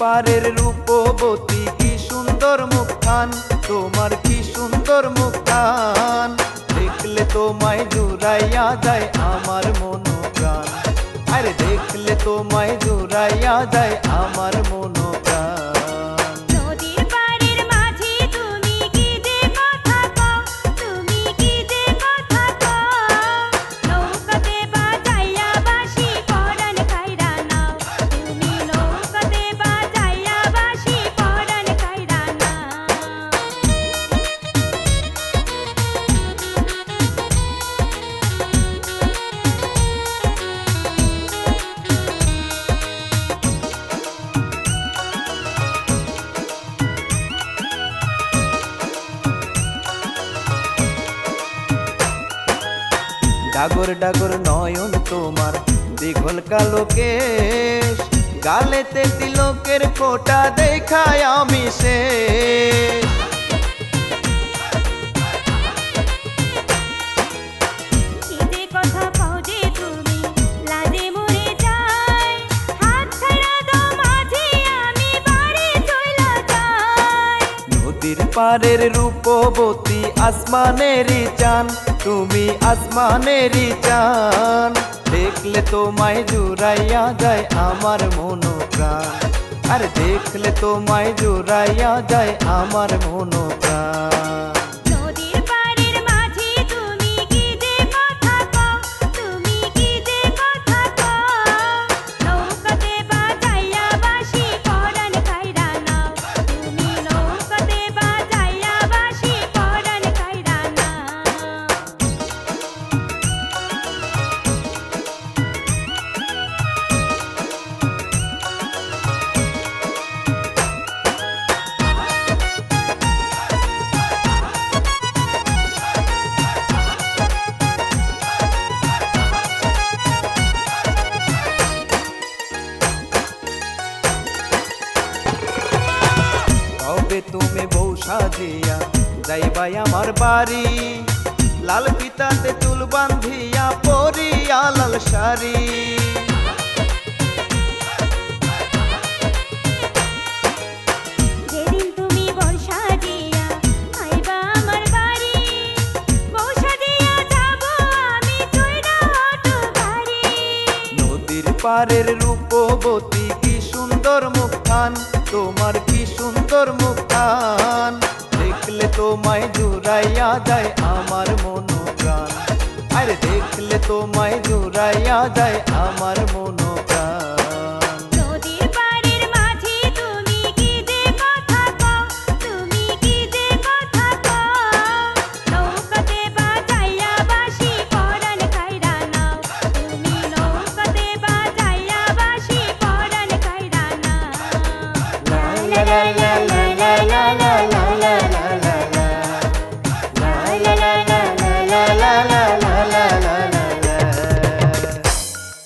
পারের রূপবতী কি সুন্দর মুখান তোমার কি সুন্দর মুখান দেখলে তোমায় জুড়াইয়া যায় আমার মন প্রাণ আরে দেখলে তোমায় জুড়াইয়া যায় আমার মন ডাগর ডাগর নয়ন তোমার। দীঘল কালো কেশ গালেতে তিলকের ফোটা দেখায় আমি সে পারের রূপবতী আসমানেরই চান, তুমি আসমানেরই চান। দেখলে তোমায় জুড়াইয়া যায় আমার মন প্রাণ আর দেখলে তোমায় জুড়াইয়া যায় আমার মন প্রাণ কবে তুমি বউ সাজিয়া। যাইবাই আমার বাড়ি। লাল পিতাতে চুল বান্ধিয়া পরিয়া লাল শাড়ি। পারের রূপবতী কি সুন্দর মুখান তোমার মুখখান দেখলে তোমায় জুড়াইয়া যায় আমার মন প্রাণ আরে দেখলে তোমায় জুড়াইয়া যায় আমার মন প্রাণ নদীর পাড়ের